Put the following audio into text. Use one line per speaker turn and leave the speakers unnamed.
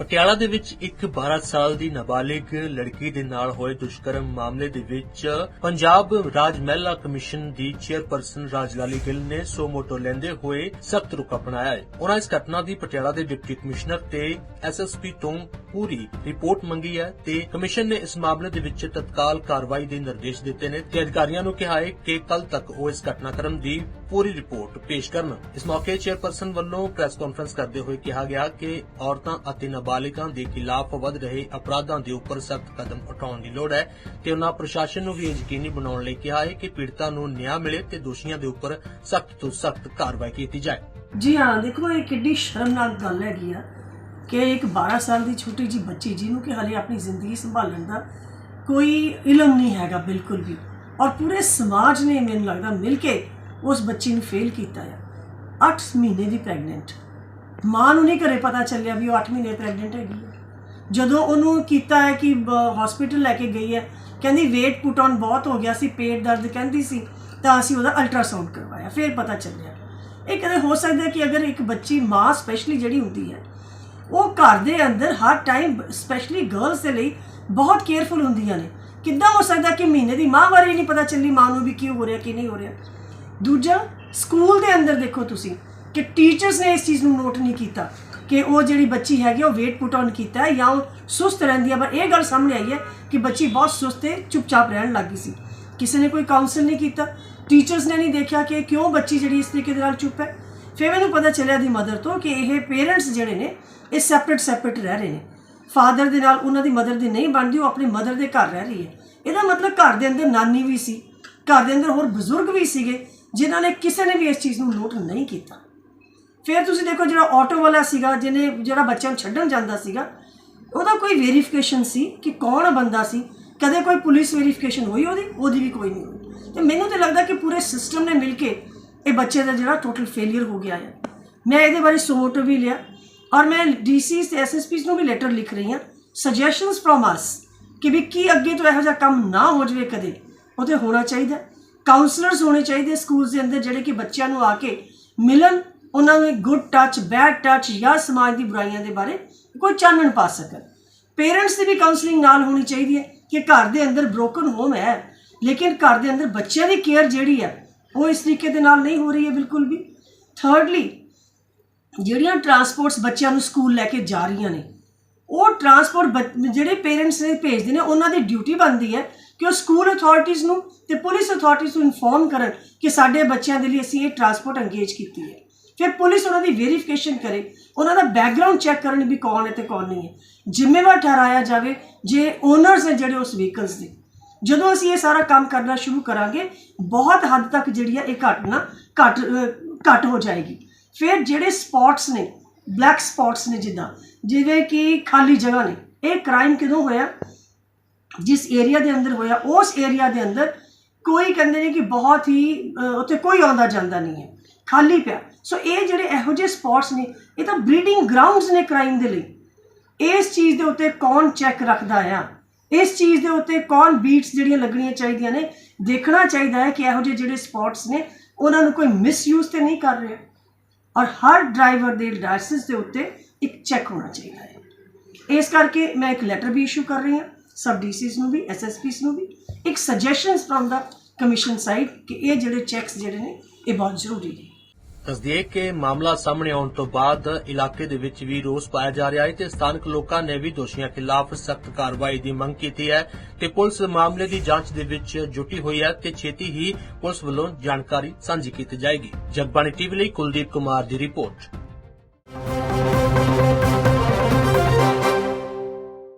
ਪਟਿਆਲਾ ਦੇ ਵਿੱਚ ਇੱਕ 12 ਸਾਲ ਦੀ ਨਾਬਾਲਿਗ ਲੜਕੀ ਦੇ ਨਾਲ ਹੋਏ ਦੁਸ਼ਕਰਮ ਮਾਮਲੇ ਦੇ ਵਿੱਚ ਪੰਜਾਬ ਰਾਜ ਮਹਿਲਾ ਕਮਿਸ਼ਨ ਦੀ ਚੇਅਰਪਰਸਨ ਰਾਜਲਾਲੀ ਗਿੱਲ ਨੇ ਸੋ ਮੋਟੋ ਲੈਂਦੇ ਹੋਏ ਸਖਤ ਰੁਖ ਅਪਣਾਇਆ ਹੈ। ਉਹਨਾਂ ਇਸ ਘਟਨਾ ਦੀ ਪਟਿਆਲਾ ਦੇ ਡਿਪਟੀ ਕਮਿਸ਼ਨਰ ਤੇ ਐਸਐਸਪੀ ਤੋਂ ਪੂਰੀ ਰਿਪੋਰਟ ਮੰਗੀ ਹੈ ਤੇ ਕਮਿਸ਼ਨ ਨੇ ਇਸ ਮਾਮਲੇ ਦੇ ਵਿੱਚ ਤਤਕਾਲ ਕਾਰਵਾਈ ਦੇ ਨਿਰਦੇਸ਼ ਦਿੱਤੇ ਨੇ ਤੇ ਅਧਿਕਾਰੀਆਂ ਨੂੰ ਕਿਹਾ ਹੈ ਕਿ ਕੱਲ ਤੱਕ ਉਹ ਇਸ ਘਟਨਾਕ੍ਰਮ ਦੀ ਪੂਰੀ ਰਿਪੋਰਟ ਪੇਸ਼ ਕਰਨ। ਇਸ ਮੌਕੇ ਚੇਅਰਪਰਸਨ ਵੱਲੋਂ ਪ੍ਰੈਸ ਕਾਨਫਰੰਸ ਕਰਦੇ ਹੋਏ ਕਿਹਾ ਗਿਆ ਕਿ ਔਰਤਾਂ ਅਤੇ ਨਾਬਾਲਿਗਾਂ ਦੇ ਖਿਲਾਫ ਵੱਧ ਰਹੇ ਅਪਰਾਧਾਂ ਦੇ ਉੱਪਰ ਸਖਤ ਕਦਮ ਉਠਾਉਣ ਦੀ ਲੋੜ ਹੈ ਤੇ ਉਹਨਾਂ ਪ੍ਰਸ਼ਾਸਨ ਨੂੰ ਵੀ ਯਕੀਨੀ ਬਣਾਉਣ ਲਈ ਕਿਹਾ ਹੈ ਕਿ ਪੀੜਤਾਂ ਨੂੰ ਨਿਆਂ ਮਿਲੇ ਤੇ ਦੋਸ਼ੀਆਂ ਦੇ ਉੱਪਰ ਸਖਤ ਤੋਂ ਸਖਤ ਕਾਰਵਾਈ ਕੀਤੀ ਜਾਏ।
ਜੀ ਹਾਂ, ਦੇਖੋ, ਇਹ ਕਿੱਡੀ ਸ਼ਰਮਨਾਕ ਗੱਲ ਹੈਗੀ ਆ। ਕਿ ਇੱਕ 12 ਸਾਲ ਦੀ ਛੋਟੀ ਜੀ ਬੱਚੀ ਜਿਹਨੂੰ ਕਿ ਹਲੇ ਆਪਣੀ ਜ਼ਿੰਦਗੀ ਸੰਭਾਲਣ ਦਾ ਕੋਈ ਇਲਮ ਨਹੀਂ ਹੈਗਾ ਬਿਲਕੁਲ ਵੀ। ਔਰ ਪੂਰੇ ਸਮਾਜ ਨੇ ਮੈਨੂੰ ਲੱਗਦਾ ਮਿਲ ਕੇ ਉਸ ਬੱਚੀ ਨੂੰ ਫੇਲ ਕੀਤਾ ਹੈ 8 ਮਹੀਨੇ ਦੀ ਪ੍ਰੈਗਨੈਂਟ ਮਾਂ ਨੂੰ ਨਹੀਂ ਘਰੇ ਪਤਾ ਚੱਲਿਆ ਵੀ ਉਹ 8 ਮਹੀਨੇ ਪ੍ਰੈਗਨੈਂਟ ਹੈਗੀ ਹੈ ਜਦੋਂ ਉਹਨੂੰ ਕੀਤਾ ਹੈ ਕਿ ਹਸਪੀਟਲ ਲੈ ਕੇ ਗਈ ਹੈ, ਕਹਿੰਦੀ weight ਪੁਟ ਔਨ ਬਹੁਤ ਹੋ ਗਿਆ ਸੀ, ਪੇਟ ਦਰਦ ਕਹਿੰਦੀ ਸੀ, ਤਾਂ ਅਸੀਂ ਉਹਦਾ ਅਲਟਰਾਸਾਊਂਡ ਕਰਵਾਇਆ, ਫਿਰ ਪਤਾ ਚੱਲਿਆ। ਇਹ ਕਦੇ ਹੋ ਸਕਦਾ ਕਿ ਅਗਰ ਇੱਕ ਬੱਚੀ ਮਾਂ ਸਪੈਸ਼ਲੀ ਜਿਹੜੀ ਹੁੰਦੀ ਹੈ ਉਹ ਘਰ ਦੇ ਅੰਦਰ ਹਰ ਟਾਈਮ ਸਪੈਸ਼ਲੀ ਗਰਲਸ ਦੇ ਲਈ ਬਹੁਤ ਕੇਅਰਫੁਲ ਹੁੰਦੀਆਂ ਨੇ। ਕਿੱਦਾਂ ਹੋ ਸਕਦਾ ਕਿ ਮਹੀਨੇ ਦੀ ਮਾਂ ਬਾਰੇ ਨਹੀਂ ਪਤਾ ਚੱਲੀ, ਮਾਂ ਨੂੰ ਵੀ ਕੀ ਹੋ ਰਿਹਾ, ਕੀ ਨਹੀਂ ਹੋ ਰਿਹਾ। ਦੂਜਾ ਸਕੂਲ ਦੇ ਅੰਦਰ ਦੇਖੋ ਤੁਸੀਂ ਕਿ ਟੀਚਰਸ ਨੇ ਇਸ ਚੀਜ਼ ਨੂੰ ਨੋਟ ਨਹੀਂ ਕੀਤਾ ਕਿ ਉਹ ਜਿਹੜੀ ਬੱਚੀ ਹੈਗੀ ਉਹ weight ਪੁਟ ਔਨ ਕੀਤਾ ਹੈ ਜਾਂ ਉਹ ਸੁਸਤ ਰਹਿੰਦੀ ਹੈ ਪਰ ਇਹ ਗੱਲ ਸਾਹਮਣੇ ਆਈ ਹੈ ਕਿ ਬੱਚੀ ਬਹੁਤ ਸੁਸਤ ਤੇ ਚੁੱਪਚਾਪ ਰਹਿਣ ਲੱਗੀ ਸੀ। ਕਿਸੇ ਨੇ ਕੋਈ ਕਾਉਂਸਲ ਨਹੀਂ ਕੀਤਾ। ਟੀਚਰਸ ਨੇ ਨਹੀਂ ਦੇਖਿਆ ਕਿ ਕਿਉਂ ਬੱਚੀ ਜਿਹੜੀ ਇਸ ਤਰੀਕੇ ਦੇ ਨਾਲ ਚੁੱਪ ਹੈ। ਫਿਰ ਮੈਨੂੰ ਪਤਾ ਚੱਲਿਆ ਦੀ ਮਦਰ ਤੋਂ ਕਿ ਇਹ ਪੇਰੈਂਟਸ ਜਿਹੜੇ ਨੇ, ਇਹ ਸੈਪਰੇਟ ਸੈਪਰੇਟ ਰਹਿ ਰਹੇ ਨੇ। ਫਾਦਰ ਦੇ ਨਾਲ ਉਹਨਾਂ ਦੀ ਮਦਰ ਦੀ ਨਹੀਂ ਬਣਦੀ, ਉਹ ਆਪਣੀ ਮਦਰ ਦੇ ਘਰ ਰਹਿ ਰਹੀ ਹੈ। ਇਹਦਾ ਮਤਲਬ ਘਰ ਦੇ ਅੰਦਰ ਨਾਨੀ ਵੀ ਸੀ, ਘਰ ਦੇ ਅੰਦਰ ਹੋਰ ਬਜ਼ੁਰਗ ਵੀ ਸੀਗੇ, ਜਿਨ੍ਹਾਂ ਨੇ ਕਿਸੇ ਨੇ ਵੀ ਇਸ ਚੀਜ਼ ਨੂੰ ਨੋਟ ਨਹੀਂ ਕੀਤਾ। ਫਿਰ ਤੁਸੀਂ ਦੇਖੋ ਜਿਹੜਾ ਆਟੋ ਵਾਲਾ ਸੀਗਾ, ਜਿਹਨੇ ਜਿਹੜਾ ਬੱਚਿਆਂ ਨੂੰ ਛੱਡਣ ਜਾਂਦਾ ਸੀਗਾ, ਉਹਦਾ ਕੋਈ ਵੈਰੀਫਿਕੇਸ਼ਨ ਸੀ ਕਿ ਕੌਣ ਬੰਦਾ ਸੀ? ਕਦੇ ਕੋਈ ਪੁਲਿਸ ਵੈਰੀਫਿਕੇਸ਼ਨ ਹੋਈ ਉਹਦੀ? ਉਹਦੀ ਵੀ ਕੋਈ ਨਹੀਂ ਹੋਈ। ਤੇ ਮੈਨੂੰ ਤਾਂ ਲੱਗਦਾ ਕਿ ਪੂਰੇ ਸਿਸਟਮ ਨੇ ਮਿਲ ਕੇ ਇਹ ਬੱਚੇ ਦਾ ਜਿਹੜਾ ਟੋਟਲ ਫੇਲਿਅਰ ਹੋ ਗਿਆ ਹੈ ਮੈਂ ਇਹਦੇ ਬਾਰੇ ਸੋਟ ਵੀ ਲਿਆ ਔਰ ਮੈਂ ਡੀਸੀ ਤੇ ਐਸਐਸਪੀਸ ਨੂੰ ਵੀ ਲੈਟਰ ਲਿਖ ਰਹੀ ਹਾਂ। ਸੁਜੈਸ਼ਨਸ ਫਰੋਮ ਅਸ ਕਿ ਵੀ ਕੀ ਅੱਗੇ ਤੋਂ ਇਹੋ ਜਿਹਾ ਕੰਮ ਨਾ ਹੋ ਜਾਵੇ ਕਦੇ, ਉਹ ਤੇ ਹੋਣਾ ਚਾਹੀਦਾ। ਕਾਉਂਸਲਰਸ ਹੋਣੇ ਚਾਹੀਦੇ ਸਕੂਲਸ ਦੇ ਅੰਦਰ ਜਿਹੜੇ ਕਿ ਬੱਚਿਆਂ ਨੂੰ ਆ ਕੇ ਮਿਲਣ, ਉਹਨਾਂ ਨੂੰ ਗੁੱਡ ਟੱਚ ਬੈਡ ਟੱਚ ਜਾਂ ਸਮਾਜ ਦੀ ਬੁਰਾਈਆਂ ਦੇ ਬਾਰੇ ਕੋਈ ਚਾਨਣ ਪਾ ਸਕਣ। ਪੇਰੈਂਟਸ ਦੀ ਵੀ ਕਾਉਂਸਲਿੰਗ ਨਾਲ ਹੋਣੀ ਚਾਹੀਦੀ ਹੈ ਕਿ ਘਰ ਦੇ ਅੰਦਰ ਬ੍ਰੋਕਨ ਹੋਮ ਹੈ, ਲੇਕਿਨ ਘਰ ਦੇ ਅੰਦਰ ਬੱਚਿਆਂ ਦੀ ਕੇਅਰ ਜਿਹੜੀ ਹੈ ਉਹ ਇਸ ਤਰੀਕੇ ਦੇ ਨਾਲ ਨਹੀਂ ਹੋ ਰਹੀ ਹੈ ਬਿਲਕੁਲ ਵੀ। ਥਰਡਲੀ ਜਿਹੜੀਆਂ ਟਰਾਂਸਪੋਰਟਸ ਬੱਚਿਆਂ ਨੂੰ ਸਕੂਲ ਲੈ ਕੇ ਜਾ ਰਹੀਆਂ ਨੇ, ਉਹ ਟਰਾਂਸਪੋਰਟ ਜਿਹੜੇ ਪੇਰੈਂਟਸ ਨੇ ਭੇਜਦੇ ਨੇ, ਉਹਨਾਂ ਦੀ ਡਿਊਟੀ ਬਣਦੀ ਹੈ ਕਿ ਉਹ ਸਕੂਲ ਅਥਾਰਟੀਆਂ ਨੂੰ ਤੇ ਪੁਲਿਸ ਅਥਾਰਟੀਆਂ ਨੂੰ ਇਨਫੋਰਮ ਕਰਨ ਕਿ ਸਾਡੇ ਬੱਚਿਆਂ ਦੇ ਲਈ ਅਸੀਂ ਇਹ ਟਰਾਂਸਪੋਰਟ ਅੰਗੇਜ ਕੀਤੀ ਹੈ। ਫਿਰ ਪੁਲਿਸ ਉਹਨਾਂ ਦੀ ਵੈਰੀਫਿਕੇਸ਼ਨ ਕਰੇ, ਉਹਨਾਂ ਦਾ ਬੈਕਗ੍ਰਾਉਂਡ ਚੈੱਕ ਕਰਨ ਵੀ ਕੌਣ ਹੈ ਤੇ ਕੌਣ ਨਹੀਂ ਹੈ। ਜ਼ਿੰਮੇਵਾਰ ਠਹਿਰਾਇਆ ਜਾਵੇ ਜੇ ਓਨਰਸ ਨੇ ਜਿਹੜੇ ਉਸ ਵਹੀਕਲਸ ਦੇ। ਜਦੋਂ ਅਸੀਂ ਇਹ ਸਾਰਾ ਕੰਮ ਕਰਨਾ ਸ਼ੁਰੂ ਕਰਾਂਗੇ ਬਹੁਤ ਹੱਦ ਤੱਕ ਜਿਹੜੀ ਹੈ ਇਹ ਘਟਨਾ ਘਟ ਅਹ, ਘੱਟ ਹੋ ਜਾਏਗੀ। ਫਿਰ ਜਿਹੜੇ ਸਪੌਟਸ ਨੇ ਬਲੈਕ ਸਪੌਟਸ ਨੇ ਜਿੱਦਾਂ ਜਿਵੇਂ ਕਿ ਖਾਲੀ ਜਗ੍ਹਾ ਨੇ ਇਹ ਕ੍ਰਾਈਮ ਕਿਦੋਂ ਹੋਇਆ? ਜਿਸ ਏਰੀਆ ਦੇ ਅੰਦਰ ਹੋਇਆ ਉਸ ਏਰੀਆ ਦੇ ਅੰਦਰ ਕੋਈ ਕਹਿੰਦੇ ਨੇ ਕਿ ਬਹੁਤ ਹੀ ਉੱਥੇ ਕੋਈ ਆਉਂਦਾ ਜਾਂਦਾ ਨਹੀਂ ਹੈ ਖਾਲੀ ਪਿਆ। ਸੋ ਇਹ ਜਿਹੜੇ ਇਹੋ ਜਿਹੇ ਸਪੌਟਸ ਨੇ ਇਹ ਤਾਂ ਬਰੀਡਿੰਗ ਗਰਾਊਂਡਸ ਨੇ ਕ੍ਰਾਈਮ ਦੇ ਲਈ। ਇਸ ਚੀਜ਼ ਦੇ ਉੱਤੇ ਕੌਣ ਚੈੱਕ ਰੱਖਦਾ ਆ? ਇਸ ਚੀਜ਼ ਦੇ ਉੱਤੇ ਕੌਣ ਬੀਟਸ ਜਿਹੜੀਆਂ ਲੱਗਣੀਆਂ ਚਾਹੀਦੀਆਂ ਨੇ, ਦੇਖਣਾ ਚਾਹੀਦਾ ਹੈ ਕਿ ਇਹੋ ਜਿਹੇ ਜਿਹੜੇ ਸਪੌਟਸ ਨੇ, ਉਹਨਾਂ ਨੂੰ ਕੋਈ ਮਿਸਯੂਜ਼ ਤੇ ਨਹੀਂ ਕਰ ਰਿਹਾ। ਔਰ ਹਰ ਡਰਾਈਵਰ ਦੇ ਲਾਇਸੈਂਸ ਦੇ ਉੱਤੇ ਇੱਕ ਚੈੱਕ ਹੋਣਾ ਚਾਹੀਦਾ ਹੈ। ਇਸ ਕਰਕੇ ਮੈਂ ਇੱਕ ਲੈਟਰ ਵੀ ਇਸ਼ੂ ਕਰ ਰਹੀ ਹਾਂ, ਸਬ ਡੀਸੀਸ ਨੂੰ ਵੀ ਐਸਐਸਪੀਸ ਨੂੰ ਵੀ, ਇੱਕ ਸਜੈਸ਼ਨਸ ਫਰਮ ਦਾ ਕਮਿਸ਼ਨ ਸਾਈਡ ਕਿ ਇਹ ਜਿਹੜੇ ਚੈੱਕਸ ਜਿਹੜੇ ਨੇ, ਇਹ ਬਹੁਤ ਜ਼ਰੂਰੀ ਨੇ।
ਦੱਸਦੀਏ ਕਿ ਮਾਮਲਾ ਸਾਹਮਣੇ ਆਉਣ ਤੋਂ ਬਾਅਦ ਇਲਾਕੇ ਦੇ ਵਿੱਚ ਵੀ ਰੋਸ ਪਾਇਆ ਜਾ ਰਿਹਾ ਹੈ ਤੇ ਸਥਾਨਕ ਲੋਕਾਂ ਨੇ ਵੀ ਦੋਸ਼ੀਆਂ ਖਿਲਾਫ ਸਖਤ ਕਾਰਵਾਈ ਦੀ ਮੰਗ ਕੀਤੀ ਹੈ ਤੇ ਪੁਲਿਸ ਮਾਮਲੇ ਦੀ ਜਾਂਚ ਦੇ ਵਿੱਚ ਜੁਟੀ ਹੋਈ ਹੈ ਤੇ ਛੇਤੀ ਹੀ ਪੁਲਿਸ ਵੱਲੋਂ ਜਾਣਕਾਰੀ ਸਾਂਝੀ ਕੀਤੀ ਜਾਏਗੀ। ਜਗਬਾਣੀ ਟੀਵੀ ਲਈ ਕੁਲਦੀਪ ਕੁਮਾਰ ਦੀ ਰਿਪੋਰਟ।